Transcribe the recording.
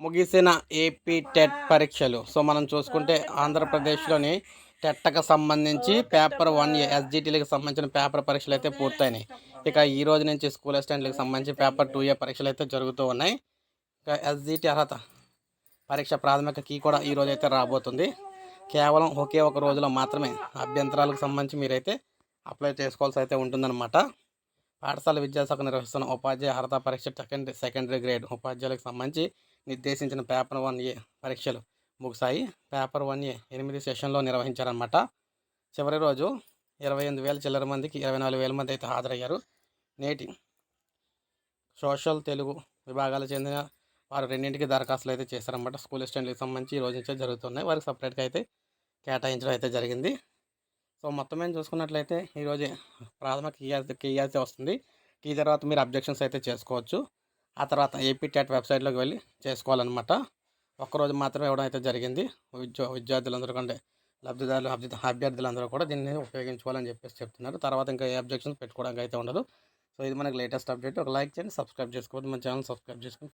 ముగిసిన AP TET పరీక్షలు. So మనం చూసుకుంటే ఆంధ్రప్రదేశ్లోని టెట్కి సంబంధించి పేపర్ వన్ ఏ ఎస్జిటీలకు సంబంధించిన పేపర్ పరీక్షలు అయితే పూర్తయినాయి. ఇక ఈ రోజు నుంచి స్కూల్ అసిస్టెంట్లకు సంబంధించి పేపర్ టూ ఏ పరీక్షలు అయితే జరుగుతూ ఉన్నాయి. ఇక ఎస్జిటి అర్హత పరీక్ష ప్రాథమిక కీ కూడా ఈ రోజు అయితే రాబోతుంది. కేవలం ఒకే ఒక రోజులో మాత్రమే అభ్యంతరాలకు సంబంధించి మీరైతే అప్లై చేసుకోవాల్సి అయితే ఉంటుందన్నమాట. పాఠశాల విద్యాశాఖ నిర్వహిస్తున్న ఉపాధ్యాయ అర్హత పరీక్ష సెకండరీ సెకండరీ గ్రేడ్ ఉపాధ్యాయులకు సంబంధించి నిర్దేశించిన పేపర్ వన్ ఏ పరీక్షలు ముగిశాయి. పేపర్ వన్ ఏ ఎనిమిది సెషన్లో నిర్వహించారనమాట చివరి రోజు ఇరవై ఎనిమిది వేల చిల్లర మందికి ఇరవై నాలుగు వేల మంది అయితే హాజరయ్యారు. నేటి సోషల్ తెలుగు విభాగాలకు చెందిన వారు రెండింటికి దరఖాస్తులు అయితే చేశారనమాట స్కూల్ అసిస్టెంట్లకు సంబంధించి ఈ రోజు నుంచే జరుగుతున్నాయి. వారికి సపరేట్గా అయితే కేటాయించడం అయితే జరిగింది. సో మొత్తం మేము చూసుకున్నట్లయితే ఈరోజు ప్రాథమిక కీయాల్సి వస్తుంది. కీ తర్వాత మీరు అబ్జెక్షన్స్ అయితే చేసుకోవచ్చు. ఆ తర్వాత ఏపీ టెట్ వెబ్సైట్లోకి వెళ్ళి చేసుకోవాలన్నమాట. ఒక్కరోజు మాత్రమే ఇవ్వడం అయితే జరిగింది. విద్యా విద్యార్థులందరూ కంటే లబ్ధిదారులు అభ్యర్థి అభ్యర్థులందరూ కూడా దీన్ని ఉపయోగించుకోవాలని చెప్పేసి చెప్తున్నారు. తర్వాత ఇంకా ఏ అబ్జెక్షన్స్ పెట్టుకోవడానికి అయితే ఉండదు. సో ఇది మనకి లేటెస్ట్ అప్డేట్. ఒక లైక్ చేయండి సబ్స్క్రైబ్ చేసుకోవద్దు. మన ఛానల్ సబ్స్క్రైబ్ చేసుకోండి